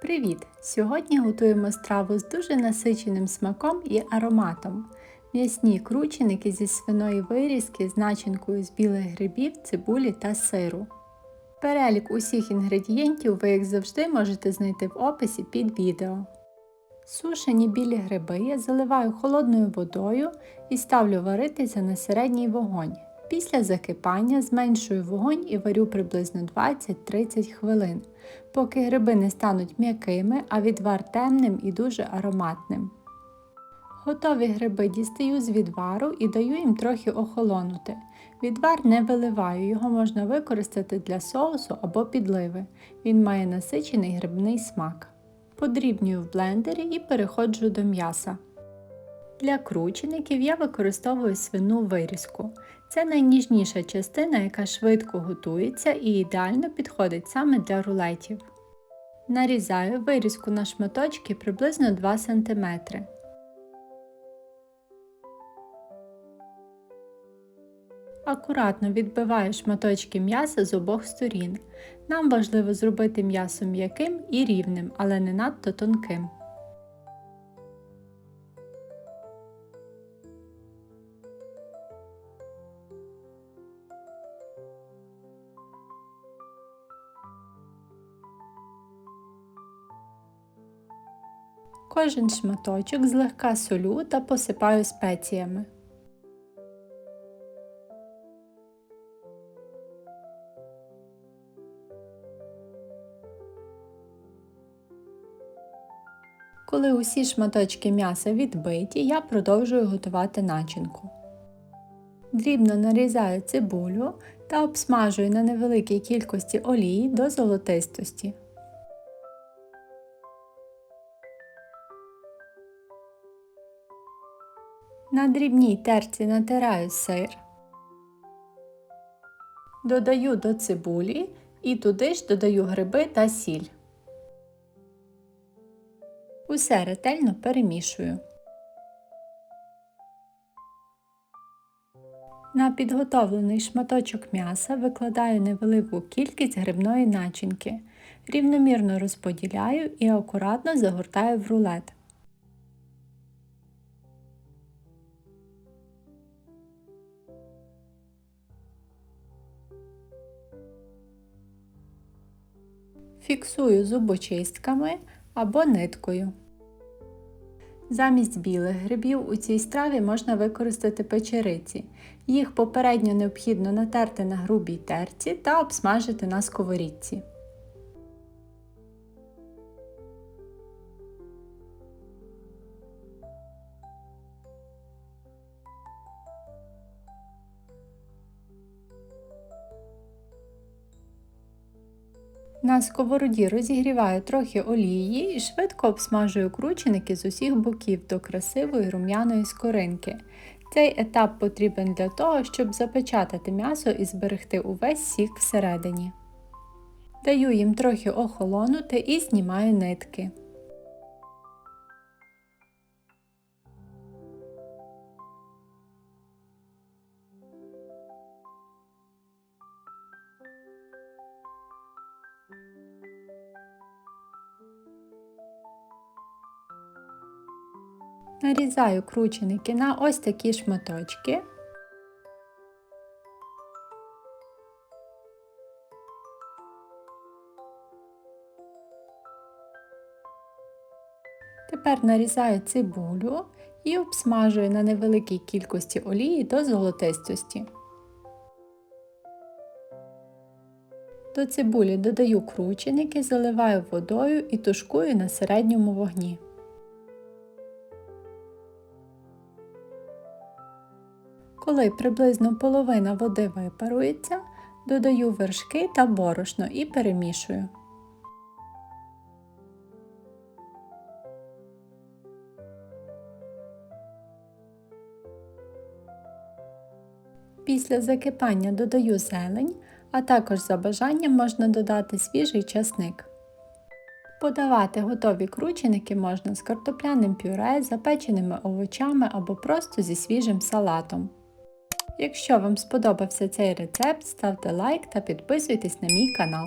Привіт! Сьогодні готуємо страву з дуже насиченим смаком і ароматом. М'ясні крученики зі свиної вирізки з начинкою з білих грибів, цибулі та сиру. Перелік усіх інгредієнтів ви, як завжди, можете знайти в описі під відео. Сушені білі гриби я заливаю холодною водою і ставлю варитися на середній вогонь. Після закипання зменшую вогонь і варю приблизно 20-30 хвилин, поки гриби не стануть м'якими, а відвар темним і дуже ароматним. Готові гриби дістаю з відвару і даю їм трохи охолонути. Відвар не виливаю, його можна використати для соусу або підливи. Він має насичений грибний смак. Подрібнюю в блендері і переходжу до м'яса. Для кручеників я використовую свину вирізку. Це найніжніша частина, яка швидко готується і ідеально підходить саме для рулетів. Нарізаю вирізку на шматочки приблизно 2 см. Акуратно відбиваю шматочки м'яса з обох сторін. Нам важливо зробити м'ясо м'яким і рівним, але не надто тонким. Кожен шматочок злегка солю та посипаю спеціями. Коли усі шматочки м'яса відбиті, я продовжую готувати начинку. Дрібно нарізаю цибулю та обсмажую на невеликій кількості олії до золотистості. На дрібній терці натираю сир, додаю до цибулі і туди ж додаю гриби та сіль. Усе ретельно перемішую. На підготовлений шматочок м'яса викладаю невелику кількість грибної начинки, рівномірно розподіляю і акуратно загортаю в рулет. Фіксую зубочистками або ниткою. Замість білих грибів у цій страві можна використати печериці. Їх попередньо необхідно натерти на грубій терці та обсмажити на сковорідці. На сковороді розігріваю трохи олії і швидко обсмажую крученики з усіх боків до красивої рум'яної скоринки. Цей етап потрібен для того, щоб запечатати м'ясо і зберегти увесь сік всередині. Даю їм трохи охолонути і знімаю нитки. Нарізаю крученики на ось такі шматочки. Тепер нарізаю цибулю і обсмажую на невеликій кількості олії до золотистості. До цибулі додаю крученики, заливаю водою і тушкую на середньому вогні. Коли приблизно половина води випарується, додаю вершки та борошно і перемішую. Після закипання додаю зелень, а також за бажанням можна додати свіжий часник. Подавати готові крученики можна з картопляним пюре, запеченими овочами або просто зі свіжим салатом. Якщо вам сподобався цей рецепт, ставте лайк та підписуйтесь на мій канал.